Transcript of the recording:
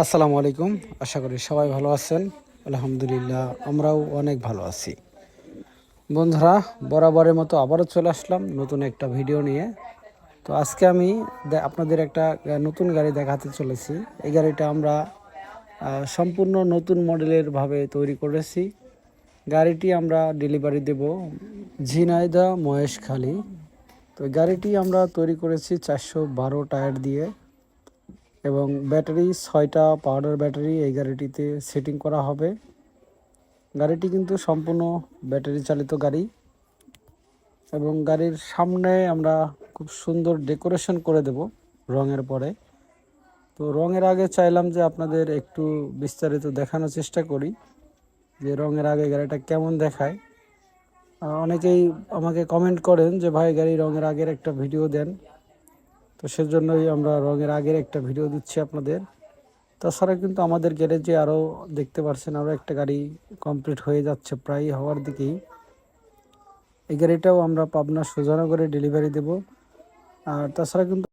আসসালামু আলাইকুম। আশা করি সবাই ভালো আছেন। আলহামদুলিল্লাহ, আমরাও অনেক ভালো আছি। বন্ধুরা, বরাবরের মতো আবারও চলে আসলাম নতুন একটা ভিডিও নিয়ে। তো আজকে আমি আপনাদের একটা নতুন গাড়ি দেখাতে চলেছি। এই গাড়িটা আমরা সম্পূর্ণ নতুন মডেলের ভাবে তৈরি করেছি। গাড়িটি আমরা ডেলিভারি দেব ঝিনাইদা মহেশখালী। তো গাড়িটি আমরা তৈরি করেছি চারশো বারো টায়ার দিয়ে। এবং ব্যাটারি ছয়টা পাউডার ব্যাটারি এই গাড়িটিতে সেটিং করা হবে। গাড়িটি কিন্তু সম্পূর্ণ ব্যাটারি চালিত গাড়ি এবং গাড়ির সামনে আমরা খুব সুন্দর ডেকোরেশন করে দেব রঙের পরে। তো রঙের আগে চাইলাম যে আপনাদের একটু বিস্তারিত দেখানোর চেষ্টা করি যে রঙের আগে গাড়িটা কেমন দেখায়। অনেকেই আমাকে কমেন্ট করেন যে, ভাই, গাড়ি রঙের আগের একটা ভিডিও দেন। তো সেজন্যই আমরা রঙের আগের একটা ভিডিও দিচ্ছি আপনাদের। তাছাড়া কিন্তু আমাদের গ্যারেজে আরও দেখতে পাচ্ছেন আরও একটা গাড়ি কমপ্লিট হয়ে যাচ্ছে প্রায় হওয়ার দিকেই। এই গাড়িটাও আমরা পাবনা সোজানগরে ডেলিভারি দেব। আর তাছাড়া কিন্তু